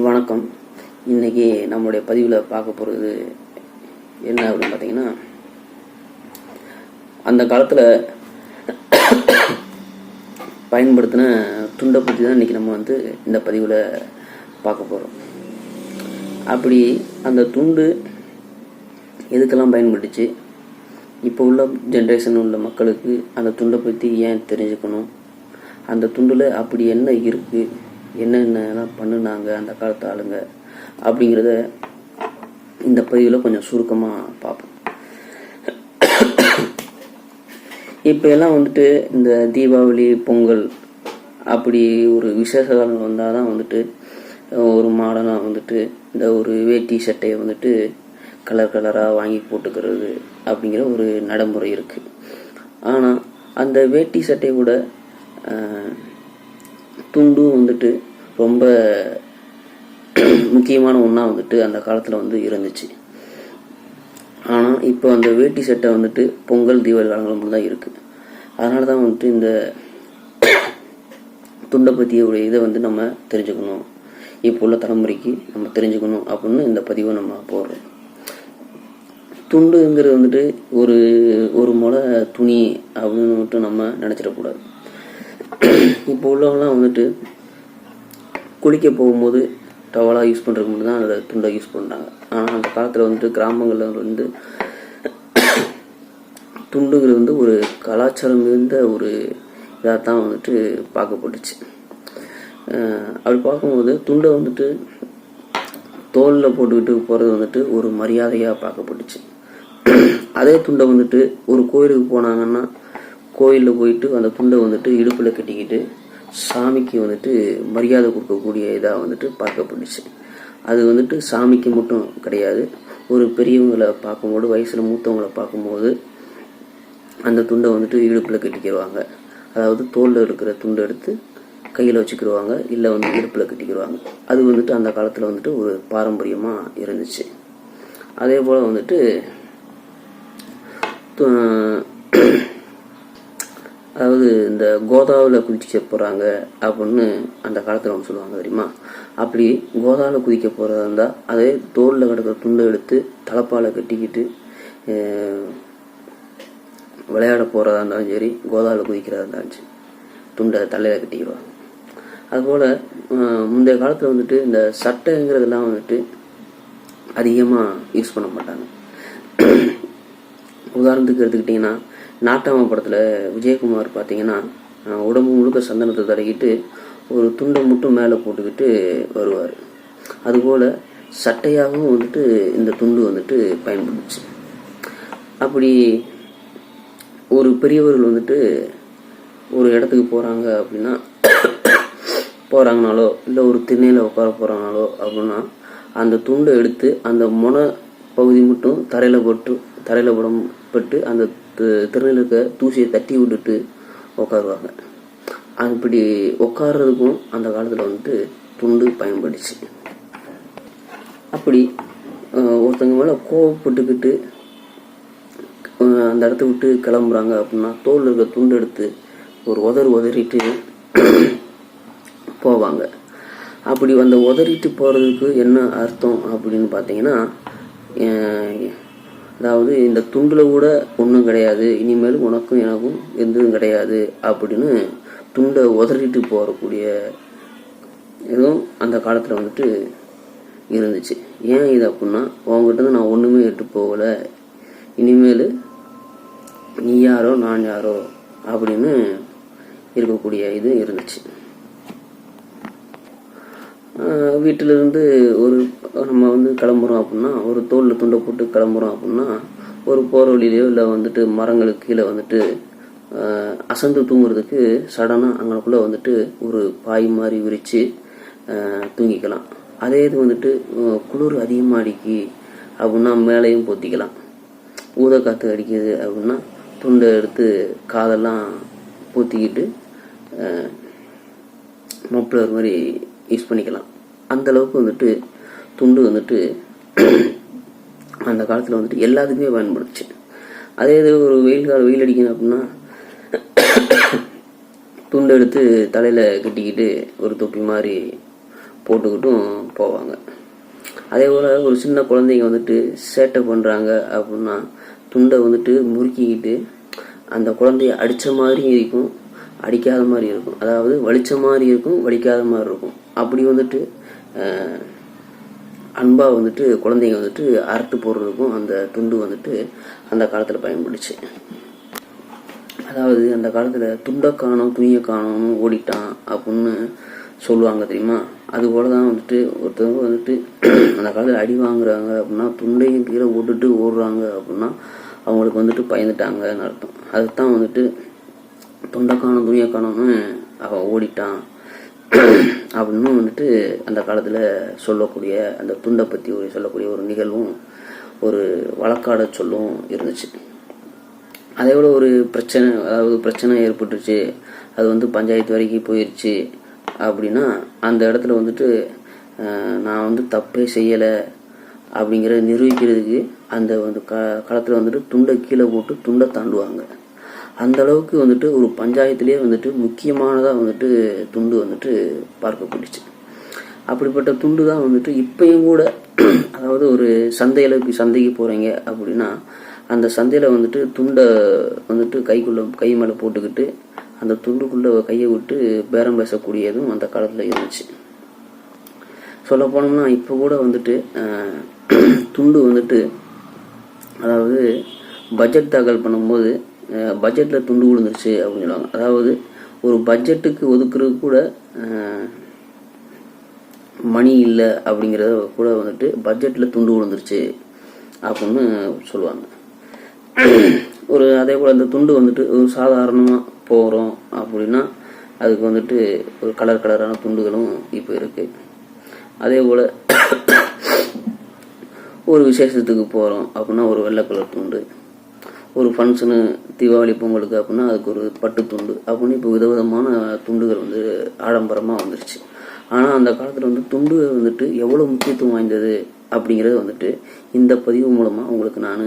வணக்கம். இன்னைக்கு நம்மளுடைய பதிவில் பார்க்க போகிறது என்ன அப்படின்னு பார்த்தீங்கன்னா அந்த காலத்தில் பயன்படுத்தின துண்டை பற்றி தான் இன்றைக்கி நம்ம வந்து இந்த பதிவில் பார்க்க போகிறோம் அப்படி அந்த துண்டு எதுக்கெல்லாம் பயன்பட்டுச்சு? இப்போ உள்ள ஜென்ரேஷன் உள்ள மக்களுக்கு அந்த துண்டை பற்றி ஏன் தெரிஞ்சுக்கணும்? அந்த துண்டில் அப்படி என்ன இருக்குது என்னென்னலாம் பண்ணுனாங்க அந்த காலத்து ஆளுங்க அப்படிங்கிறத இந்த பதிவில் கொஞ்சம் சுருக்கமாக பார்ப்போம். இப்போ எல்லாம் வந்துட்டு இந்த தீபாவளி பொங்கல் அப்படி ஒரு விசேஷ காலங்கள் வந்தால் தான் வந்துட்டு ஒரு மாடனாக வந்துட்டு இந்த ஒரு வேட்டி சட்டையை வந்துட்டு கலர் கலராக வாங்கி போட்டுக்கிறது அப்படிங்கிற ஒரு நடைமுறை இருக்குது ஆனால் அந்த வேட்டி சட்டையை கூட துண்டும் வந்துட்டு ரொம்ப முக்கியமான ஒன்றா வந்துட்டு அந்த காலத்தில் வந்து இருந்துச்சு. ஆனால் இப்போ அந்த வேட்டி சட்டை வந்துட்டு பொங்கல் தீபாவளி காலங்கள் தான் இருக்குது அதனால தான் வந்துட்டு இந்த துண்டை பற்றிய ஒரு இதை வந்து நம்ம தெரிஞ்சுக்கணும். இப்போ உள்ள தலைமுறைக்கு நம்ம தெரிஞ்சுக்கணும் அப்படின்னு இந்த பதிவை நம்ம போடுறோம். துண்டுங்கிறது வந்துட்டு ஒரு ஒரு முளை துணி அப்படின்னு மட்டும் நம்ம நினச்சிடக்கூடாது. இப்போ உள்ளவங்களாம் வந்துட்டு குளிக்க போகும்போது டவலாக யூஸ் பண்ணுறதுக்கு மட்டும் தான் அந்த துண்டை யூஸ் பண்ணுறாங்க ஆனால் அந்த காலத்தில் வந்துட்டு கிராமங்களில் வந்து துண்டுங்கிறது வந்து ஒரு கலாச்சாரம் இருந்த ஒரு இதாக தான் வந்துட்டு பார்க்கப்பட்டுச்சு. அப்படி பார்க்கும்போது துண்டை வந்துட்டு தோலில் போட்டுக்கிட்டு போகிறது வந்துட்டு ஒரு மரியாதையாக பார்க்கப்பட்டுச்சு. அதே துண்டை வந்துட்டு ஒரு கோயிலுக்கு போனாங்கன்னா கோயிலில் போயிட்டு அந்த துண்டை வந்துட்டு இடுப்பில் கட்டிக்கிட்டு சாமிக்கு வந்துட்டு மரியாதை கொடுக்கக்கூடிய இதாக வந்துட்டு பார்க்கப்பட்டுச்சு. அது வந்துட்டு சாமிக்கு மட்டும் கிடையாது. ஒரு பெரியவங்களை பார்க்கும்போது வயசில் மூத்தவங்களை பார்க்கும்போது அந்த துண்டை வந்துட்டு இடுப்பில் கட்டிக்கிடுவாங்க அதாவது தோலில் இருக்கிற துண்டை எடுத்து கையில் வச்சுக்கிடுவாங்க இல்லை வந்து இடுப்பில் கட்டிக்கிடுவாங்க அது வந்துட்டு அந்த காலத்தில் வந்துட்டு ஒரு பாரம்பரியமாக இருந்துச்சு. அதே போல் வந்துட்டு அதாவது இந்த கோதாவில் குதிக்க போகிறாங்க அப்படின்னு அந்த காலத்தில் ஒன்று சொல்லுவாங்க தெரியுமா? அப்படி கோதாவில் குதிக்க போகிறதா இருந்தால் அதே தோலில் கிடக்கிற துண்டை எடுத்து தலைப்பால் கட்டிக்கிட்டு விளையாட போகிறதா இருந்தாலும் சரி கோதாவில் குதிக்கிறதா இருந்தாலும் சரி துண்டை தலையில் கட்டிக்கிடுவாங்க. அதுபோல் முந்தைய காலத்தில் வந்துட்டு இந்த சட்டைங்கிறதெல்லாம் வந்துட்டு அதிகமாக யூஸ் பண்ண மாட்டாங்க. உதாரணத்துக்கு எடுத்துக்கிட்டிங்கன்னா நாட்டாம படத்தில் விஜயகுமார் பார்த்தீங்கன்னா உடம்பு முழுக்க சந்தனத்தை தடவிக்கிட்டு ஒரு துண்டை மட்டும் மேலே போட்டுக்கிட்டு வருவார். அதுபோல் சட்டையாகவும் வந்துட்டு இந்த துண்டு வந்துட்டு பயன்படுச்சு அப்படி ஒரு பெரியவர்கள் வந்துட்டு ஒரு இடத்துக்கு போகிறாங்க அப்படின்னா போகிறாங்கனாலோ இல்லை ஒரு திண்ணையில் உட்கார போகிறாங்கனாலோ அப்படின்னா அந்த துண்டை எடுத்து அந்த முனை பகுதி மட்டும் தரையில் போட்டு தரையில் படம் பட்டு அந்த திருநெல்லுக்க இருக்க தூசியை தட்டி விட்டுட்டு உட்காருவாங்க அப்படி உட்கார்றதுக்கும் அந்த காலத்தில் வந்துட்டு துண்டு பயன்படுச்சு. அப்படி ஒருத்தங்க மேலே கோவப்பட்டுக்கிட்டு அந்த இடத்த விட்டு கிளம்புறாங்க அப்படின்னா தோல் இருக்க துண்டு எடுத்து ஒரு உதறு உதறிட்டு போவாங்க. அப்படி அந்த உதறிட்டு போகிறதுக்கு என்ன அர்த்தம் அப்படின்னு பார்த்தீங்கன்னா அதாவது இந்த துண்டில் கூட ஒன்றும் கிடையாது இனிமேல் உனக்கும் எனக்கும் எதுவும் கிடையாது அப்படின்னு துண்டை உதறிட்டு போகக்கூடிய இதுவும் அந்த காலத்தில் வந்துட்டு இருந்துச்சு. ஏன் இது அப்படின்னா உங்ககிட்ட நான் ஒன்றுமே எட்டு போகலை. இனிமேல் நீ யாரோ நான் யாரோ அப்படின்னு இருக்கக்கூடிய இது இருந்துச்சு. வீட்டிலிருந்து ஒரு நம்ம வந்து கிளம்புறோம் அப்படின்னா ஒரு தோலில் துண்டை போட்டு கிளம்புறோம் அப்படின்னா ஒரு போகிற வழியிலையோ இல்லை வந்துட்டு மரங்களுக்கு கீழே வந்துட்டு அசந்து தூங்குறதுக்கு சடனாக அங்கனக்குள்ளே வந்துட்டு ஒரு பாய் மாதிரி விரித்து தூங்கிக்கலாம். அதே இது வந்துட்டு குளிர் அதிகமாக அடிக்கி அப்படின்னா மேலேயும் பொத்திக்கலாம். ஊத காற்று அடிக்குது அப்படின்னா துண்டை எடுத்து காதெல்லாம் பூத்திக்கிட்டு மொப்பிளர் மாதிரி யூஸ் பண்ணிக்கலாம். அந்த அளவுக்கு வந்துட்டு துண்டு வந்துட்டு அந்த காலத்தில் வந்துட்டு எல்லாத்துக்குமே பயன்படுச்சு. அதே இது ஒரு வெயில் காலம் வெயில் அடிக்கணும் அப்படின்னா துண்டு எடுத்து தலையில் கட்டிக்கிட்டு ஒரு தொப்பி மாதிரி போட்டுக்கிட்டும் போவாங்க. அதே போல் ஒரு சின்ன குழந்தைங்க வந்துட்டு சேட்டை பண்ணுறாங்க அப்படின்னா துண்டை வந்துட்டு முறுக்கிக்கிட்டு அந்த குழந்தைய அடித்த மாதிரியும் இருக்கும் அடிக்காத மாதிரி இருக்கும். அதாவது வலிச்ச மாதிரி இருக்கும் வலிக்காத மாதிரி இருக்கும். அப்படி வந்துட்டு அன்பாக வந்துட்டு குழந்தைங்க வந்துட்டு அறுத்து போடுறதுக்கும் அந்த துண்டு வந்துட்டு அந்த காலத்தில் பயன்படுச்சு. அதாவது அந்த காலத்தில் துண்டை காணும் துணியை காணும்னு ஓடிட்டான் அப்படின்னு சொல்லுவாங்க தெரியுமா? அது போல தான் வந்துட்டு ஒருத்தவங்க வந்துட்டு அந்த காலத்தில் அடி வாங்குறாங்க அப்படின்னா துண்டையும் கீழே ஓட்டுட்டு ஓடுறாங்க அப்படின்னா அவங்களுக்கு வந்துட்டு பயந்துட்டாங்கன்னு அர்த்தம். அதுதான் வந்துட்டு தொண்டை காணும் துணியை காணோம்னு அவன் ஓடிட்டான். அப்படின்னு வந்துட்டு அந்த காலத்தில் சொல்லக்கூடிய அந்த துண்டை பற்றி ஒரு சொல்லக்கூடிய ஒரு நிகழ்வும் ஒரு வழக்காட சொல்லும் இருந்துச்சு. அதே போல் ஒரு பிரச்சனை அதாவது பிரச்சனை ஏற்பட்டுருச்சு. அது வந்து பஞ்சாயத்து வரைக்கும் போயிடுச்சு அப்படின்னா அந்த இடத்துல வந்துட்டு நான் வந்து தப்பே செய்யலை அப்படிங்கிறத நிரூபிக்கிறதுக்கு அந்த வந்து க களத்தில் வந்துட்டு துண்டை கீழே போட்டு துண்டை தாண்டுவாங்க. அந்த அளவுக்கு வந்துட்டு ஒரு பஞ்சாயத்துலேயே வந்துட்டு முக்கியமானதாக வந்துட்டு துண்டு வந்துட்டு பார்க்கப்பட்டுச்சு. அப்படிப்பட்ட துண்டு தான் வந்துட்டு இப்பயும் கூட அதாவது ஒரு சந்தையில் சந்தைக்கு போகிறீங்க அப்படின்னா அந்த சந்தையில் வந்துட்டு துண்டை வந்துட்டு கைக்குள்ளே கை மேலே போட்டுக்கிட்டு அந்த துண்டுக்குள்ளே கையை விட்டு பேரம் பேசக்கூடியதும் அந்த காலத்தில் இருந்துச்சு. சொல்ல போனோம்னா இப்போ கூட வந்துட்டு துண்டு வந்துட்டு அதாவது பட்ஜெட் தாக்கல் பண்ணும்போது பட்ஜெட்டில் துண்டு விழுந்துருச்சு அப்படின்னு சொல்லுவாங்க. அதாவது ஒரு பட்ஜெட்டுக்கு ஒதுக்குறது கூட மணி இல்லை அப்படிங்கிறத கூட வந்துட்டு பட்ஜெட்டில் துண்டு விழுந்துருச்சு அப்படின்னு சொல்லுவாங்க. ஒரு அதே போல் அந்த துண்டு வந்துட்டு ஒரு சாதாரணமாக போகிறோம் அப்படின்னா அதுக்கு வந்துட்டு ஒரு கலர் கலரான துண்டுகளும் இப்போ இருக்குது அதே போல் ஒரு விசேஷத்துக்கு போகிறோம் அப்படின்னா ஒரு வெள்ளை கலர் துண்டு. ஒரு ஃபங்க்ஷனு தீபாவளி பொங்கலுக்கு அப்படின்னா அதுக்கு ஒரு பட்டு துண்டு. அப்படின்னு இப்போ விதவிதமான துண்டுகள் வந்து ஆடம்பரமாக வந்துருச்சு. ஆனால் அந்த காலத்தில் வந்து துண்டு வந்துட்டு எவ்வளோ முக்கியத்துவம் வாய்ந்தது அப்படிங்கிறது வந்துட்டு இந்த பதிவு மூலமாக உங்களுக்கு நான்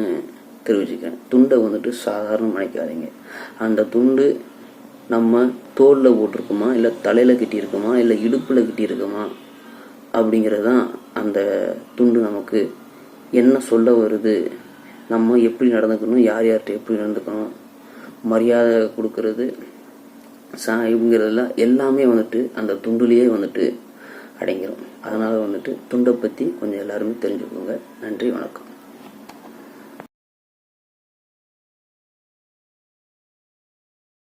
தெரிவிச்சுக்கிறேன். துண்டை வந்துட்டு சாதாரண நினைக்காதீங்க அந்த துண்டு நம்ம தோலில் போட்டிருக்குமா? இல்லை தலையில் கட்டியிருக்குமா? இல்லை இடுப்பில் கட்டியிருக்குமா? அப்படிங்கிறது தான் அந்த துண்டு நமக்கு என்ன சொல்ல வருது நம்ம எப்படி நடந்துக்கணும் யார் யார்கிட்ட எப்படி நடந்துக்கணும் மரியாதை கொடுக்கறது சா இவங்கிறதெல்லாம் எல்லாமே வந்துட்டு அந்த துண்டுலேயே வந்துட்டு அடங்கிடும் அதனால் வந்துட்டு துண்டை பற்றி கொஞ்சம் எல்லாருமே தெரிஞ்சுக்கோங்க. நன்றி வணக்கம்.